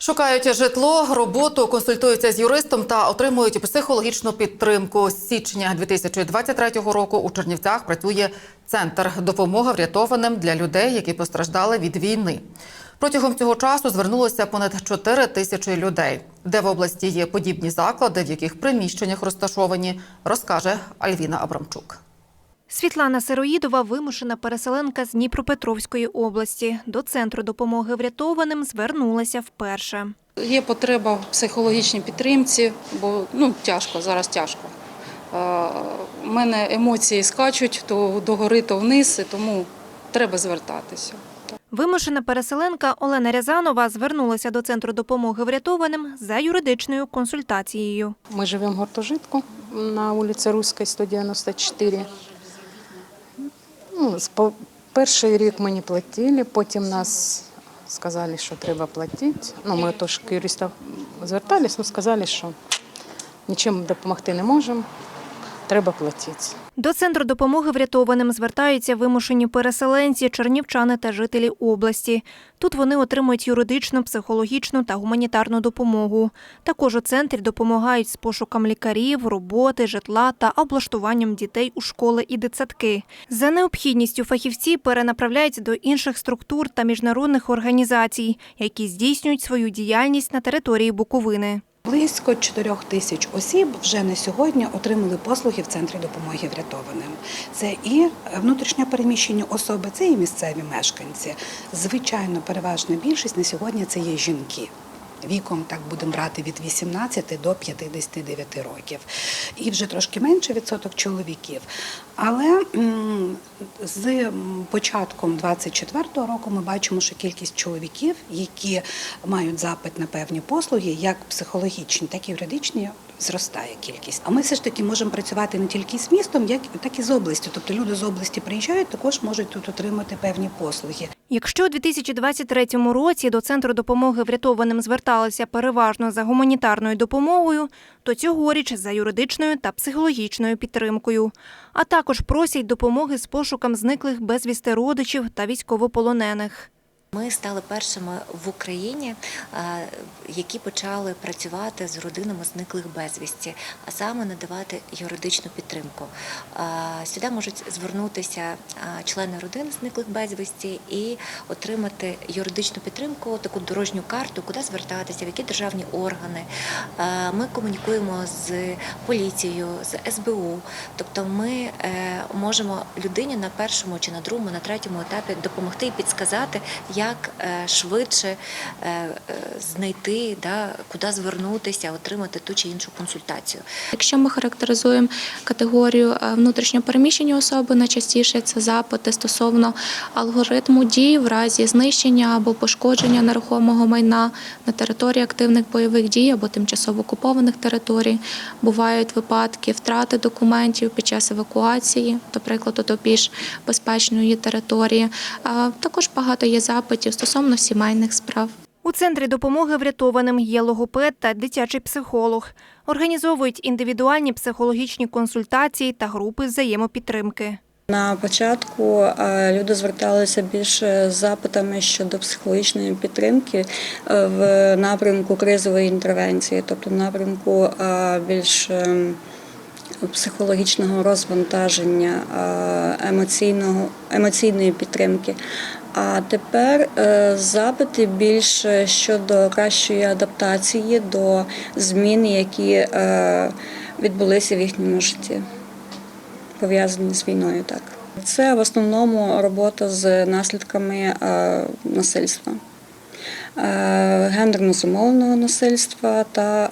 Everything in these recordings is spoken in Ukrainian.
Шукають житло, роботу, консультуються з юристом та отримують психологічну підтримку. З січня 2023 року у Чернівцях працює центр допомоги врятованим для людей, які постраждали від війни. Протягом цього часу звернулося понад 4 тисячі людей. Де в області є подібні заклади, в яких приміщеннях розташовані, розкаже Альвіна Абрамчук. Світлана Сироїдова вимушена переселенка з Дніпропетровської області. До центру допомоги врятованим звернулася вперше. Є потреба в психологічній підтримці, бо ну, тяжко, зараз тяжко. У мене емоції скачуть то догори, то вниз, і тому треба звертатися. Вимушена переселенка Олена Рязанова звернулася до центру допомоги врятованим за юридичною консультацією. Мы живем в гуртожитку на улице Русской, 194. Ну, перший рік ми не платили, потім нас сказали, що треба платити. Ну, ми теж к юристам звертались, але сказали, що нічим допомогти не можемо, треба платити. До центру допомоги врятованим звертаються вимушені переселенці, чернівчани та жителі області. Тут вони отримують юридичну, психологічну та гуманітарну допомогу. Також у центрі допомагають з пошуком лікарів, роботи, житла та облаштуванням дітей у школи і дитсадки. За необхідністю фахівці перенаправляють до інших структур та міжнародних організацій, які здійснюють свою діяльність на території Буковини. Близько 4 тисяч осіб вже на сьогодні отримали послуги в центрі допомоги врятованим. Це і внутрішньо переміщені особи, це і місцеві мешканці. Звичайно, переважна більшість на сьогодні це є жінки. Віком так будемо брати від 18 до 59 років. І вже трошки менше відсоток чоловіків. Але з початком 24-го року ми бачимо, що кількість чоловіків, які мають запит на певні послуги, як психологічні, так і юридичні, зростає кількість. А ми все ж таки можемо працювати не тільки з містом, як так і з областю. Тобто люди з області приїжджають, також можуть тут отримати певні послуги. Якщо у 2023 році до центру допомоги врятованим зверталися переважно за гуманітарною допомогою, то цьогоріч за юридичною та психологічною підтримкою. А також просять допомоги з пошуком зниклих безвісти родичів та військовополонених. Ми стали першими в Україні, е, які почали працювати з родинами зниклих безвісті, а саме надавати юридичну підтримку. Е, Сюди можуть звернутися е, члени родин зниклих безвісті і отримати юридичну підтримку, таку дорожню карту, куди звертатися, в які державні органи. Ми комунікуємо з поліцією, з СБУ. Тобто ми можемо людині на першому чи на другому, на третьому етапі допомогти і підсказати, як е, швидше е, е, знайти, да, куди звернутися, отримати ту чи іншу консультацію. Якщо ми характеризуємо категорію внутрішньопереміщені особи, найчастіше це запити стосовно алгоритму дій в разі знищення або пошкодження нерухомого майна на території активних бойових дій або тимчасово окупованих територій. Бувають випадки втрати документів під час евакуації, до прикладу, до більш безпечної території. Також багато є запитів стосовно сімейних справ. У центрі допомоги врятованим є логопед та дитячий психолог. Організовують індивідуальні психологічні консультації та групи взаємопідтримки. На початку е, люди зверталися більше з запитами щодо психологічної підтримки е, в напрямку кризової інтервенції, тобто в напрямку е, більш ем, психологічного розвантаження, емоційного, емоційної підтримки. А тепер е, запити більше щодо кращої адаптації до змін, які е, відбулися в їхньому житті пов'язані з війною. Так це в основному робота з наслідками е, насильства, гендерно зумовленого насильства та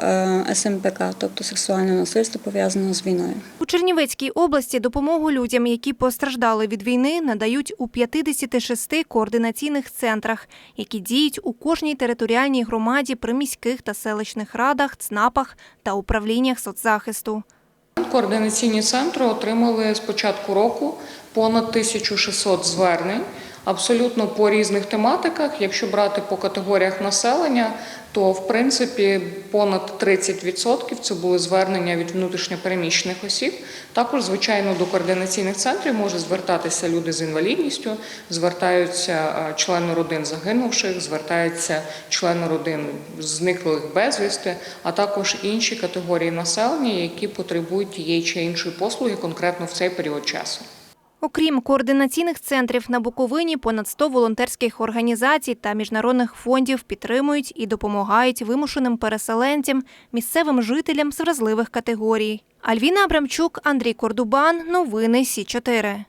е, СМПК, тобто сексуальне насильство пов'язане з війною. У Чернівецькій області допомогу людям, які постраждали від війни, надають у 56 координаційних центрах, які діють у кожній територіальній громаді при міських та селищних радах, ЦНАПах та управліннях соцзахисту. Координаційні центри отримали з початку року понад 1600 звернень, абсолютно по різних тематиках. Якщо брати по категоріях населення, то в принципі понад 30% це були звернення від внутрішньопереміщених осіб. Також, звичайно, до координаційних центрів можуть звертатися люди з інвалідністю, звертаються члени родин загинувших, звертаються члени родин зниклих безвісти, а також інші категорії населення, які потребують тієї чи іншої послуги конкретно в цей період часу. Окрім координаційних центрів на Буковині, понад 100 волонтерських організацій та міжнародних фондів підтримують і допомагають вимушеним переселенцям, місцевим жителям з вразливих категорій. Альвіна Абрамчук, Андрій Кордубан. Новини Сі 4